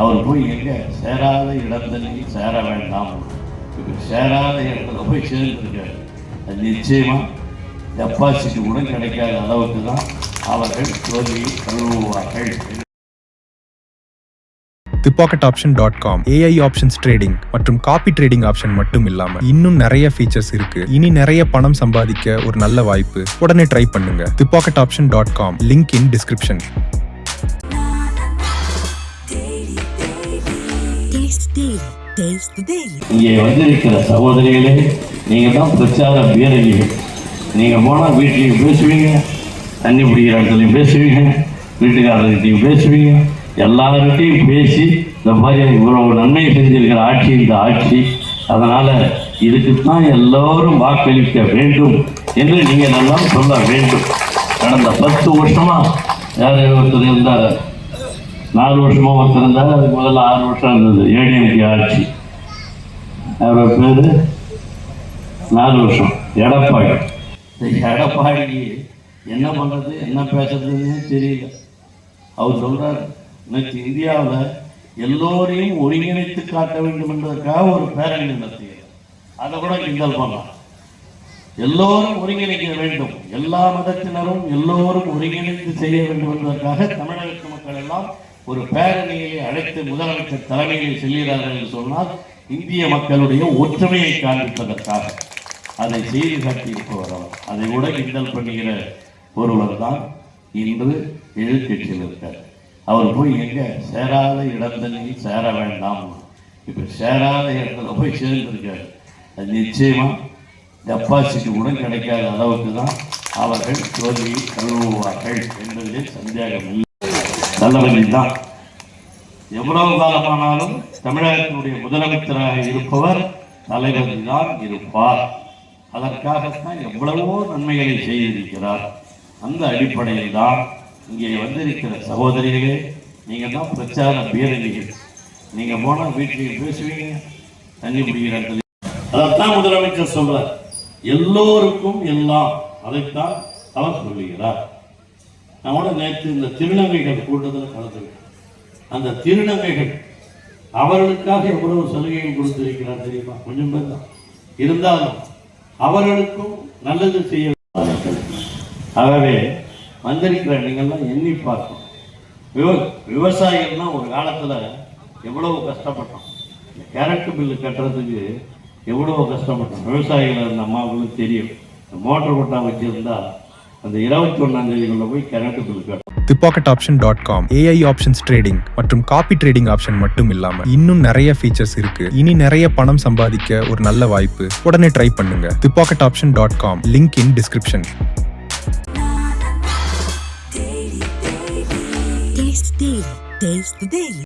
அவர் போய் எங்கே? சேராத இடத்துல சேர வேண்டாம். சேராத இடத்துல போய் சேர்ந்துருக்காரு. அது நிச்சயமாக டெபாசிட் கூட கிடைக்காத அளவுக்கு தான் அவர்கள் தோல்வியை தழுவுவார்கள் the pocket option dot com AI options trading மற்றும் காப்பி ட்ரேடிங் ஆப்ஷன் மட்டும் இல்லாம இன்னும் நிறைய ஃபீச்சர்ஸ் இருக்கு. இனி நிறைய பணம் சம்பாதிக்க ஒரு நல்ல வாய்ப்பு உடனே ட்ரை பண்ணுங்க. The pocket option dot com link in description இங்கே வந்திருக்கிற சகோதரிகளே நீங்க தான் பிரச்சார வீரர்கள். நீங்க போனா வீட்லையும் பேசுவீங்க தண்ணி பிடிக்கிற இடத்துலையும் பேசுவீங்க வீட்டுக்காரர்கிட்டையும் பேசுவீங்க. எல்லார்கிட்டையும் பேசி இந்த மாதிரி இவ்வளவு நன்மை செஞ்சிருக்கிற ஆட்சி இந்த ஆட்சி. அதனால இதுக்குத்தான் எல்லோரும் வாக்களிக்க வேண்டும் என்று நீங்கள் எல்லாம் சொல்ல வேண்டும். கடந்த பத்து வருஷமா யார் ஒருத்தர் இருந்தார். நாலு வருஷமா ஒருத்தருந்தார் அதுக்கு முதல்ல ஆறு வருஷம் இருந்தது. ஏடிஎம்கே ஆட்சி. அவர் பேர்? நாலு வருஷம். எடப்பாடி. இந்த எடப்பாடி என்ன பண்ணுறது என்ன பேசுறதுன்னு தெரியல. அவர் சொல்கிறார் இன்னைக்கு இந்தியாவில் எல்லோரையும் ஒருங்கிணைத்து காட்ட வேண்டும் என்பதற்காக ஒரு பேரணி நடத்துகிறார் அதை கூட கிண்டல் பண்ணலாம். எல்லோரும் ஒருங்கிணைக்க வேண்டும். எல்லா மதத்தினரும் எல்லோரும் ஒருங்கிணைத்து செய்ய வேண்டும் என்பதற்காக தமிழக மக்கள் எல்லாம் ஒரு பேரணியை அழைத்து முதலமைச்சர் தலைமையில் செல்கிறார்கள் என்று சொன்னால் இந்திய மக்களுடைய ஒற்றுமையை காண்பிப்பதற்காக. அதை செய்து காட்டியிருப்பவர் அவர் அதை கூட கிண்டல் பண்ணுகிற ஒருவர் தான் இன்று எதிர்கட்சியில் இருக்கார். அவர் போய் எங்க சேராத இடத்தில் சேர வேண்டாம். இப்ப சேராத இடத்துல போய் சேர்ந்திருக்காரு. அது நிச்சயமா டெபாசிட் கூட கிடைக்காத அளவுக்கு தான் அவர்கள் தோல்வியை கழுவுவார்கள் என்பதில் சந்தேகம் இல்லை. நல்லவர்கள் தான் எவ்வளவு காலமானாலும் தமிழகத்தினுடைய முதலமைச்சராக இருப்பவர் தலைவர்கள் தான் இருப்பார். அதற்காகத்தான் எவ்வளவோ நன்மைகளை செய்திருக்கிறார். அந்த அடிப்படையில் தான் இங்கே வந்திருக்கிற சகோதரிகளே நீங்கள் தான் பிரச்சார பேரணிகள். நீங்கள் போனால் வீட்டில் பேசுவீங்க தண்ணி பிடிக்கிறார்கள் அதைத்தான் முதலமைச்சர் சொல்றார். எல்லோருக்கும் எல்லாம் அதைத்தான் அவர் சொல்லுகிறார் நான் நேற்று இந்த திருநங்கைகள் கூட்டத்தில் கலந்துருக்கேன் அந்த திருநங்கைகள் அவர்களுக்காக எவ்வளவு சலுகைகள் கொடுத்திருக்கிறார் தெரியுமா? கொஞ்சம் பேர் தான் இருந்தாலும் அவர்களுக்கும் நல்லது செய்ய ஆகவே வந்திருக்கிற நீங்கள்லாம் எண்ணி பார்க்கணும். விவ விவசாயிகள்னா ஒரு காலத்தில் எவ்வளவு கஷ்டப்பட்டோம். இந்த பில்லு கட்டுறதுக்கு எவ்வளவு கஷ்டப்பட்டோம். விவசாயிகள் இருந்த அம்மாவுக்கு தெரியும். மோட்டர் கொட்டா வச்சுருந்தா அந்த இருபத்தி ஒன்றாம் தேதிக்குள்ள போய் current bill the pocket option dot com AI options trading மற்றும் காப்பி ட்ரேடிங் ஆப்ஷன் மட்டும் இல்லாம இன்னும் நிறைய ஃபீச்சர்ஸ் இருக்கு. இனி நிறைய பணம் சம்பாதிக்க ஒரு நல்ல வாய்ப்பு. உடனே ட்ரை பண்ணுங்க. The pocket option dot com link in description Taste Daily. Taste the Daily.